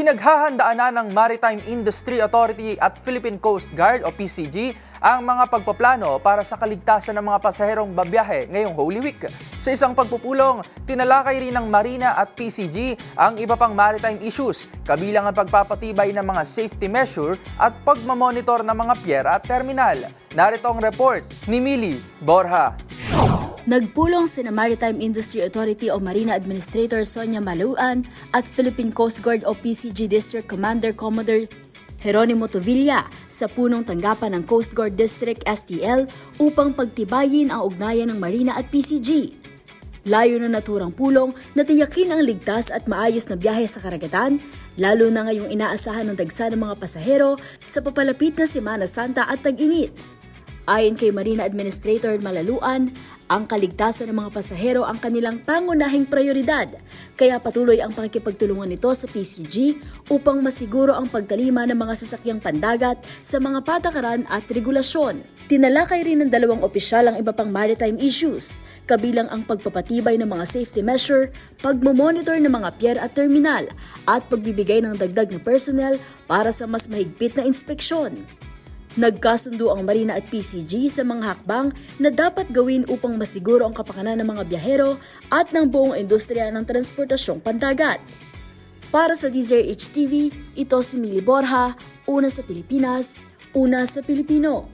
Pinaghahandaan na ng Maritime Industry Authority at Philippine Coast Guard o PCG ang mga pagpaplano para sa kaligtasan ng mga pasaherong babiyahe ngayong Holy Week. Sa isang pagpupulong, tinalakay rin ng Marina at PCG ang iba pang maritime issues, kabilang ang pagpapatibay ng mga safety measure at pagmamonitor ng mga pier at terminal. Narito ang report ni Mili Borja. Nagpulong sina Maritime Industry Authority o Marina Administrator Sonia Maluan at Philippine Coast Guard o PCG District Commander Commodore Jeronimo Tovilla sa punong tanggapan ng Coast Guard District STL upang pagtibayin ang ugnayan ng Marina at PCG. Layo na naturang pulong na tiyakin ang ligtas at maayos na biyahe sa karagatan, lalo na ngayong inaasahan ng dagsa ng mga pasahero sa papalapit na Semana Santa at tag-init. Ayon kay Marina Administrator Malaluan, ang kaligtasan ng mga pasahero ang kanilang pangunahing prioridad, kaya patuloy ang pakikipagtulungan nito sa PCG upang masiguro ang pagtalima ng mga sasakyang pandagat sa mga patakaran at regulasyon. Tinalakay rin ng dalawang opisyal ang iba pang maritime issues, kabilang ang pagpapatibay ng mga safety measure, pagmomonitor ng mga pier at terminal, at pagbibigay ng dagdag na personnel para sa mas mahigpit na inspeksyon. Nagkasundo ang Marina at PCG sa mga hakbang na dapat gawin upang masiguro ang kapakanan ng mga biyahero at ng buong industriya ng transportasyong pandagat. Para sa DZRH TV, ito si Mili Borja, una sa Pilipinas, una sa Pilipino.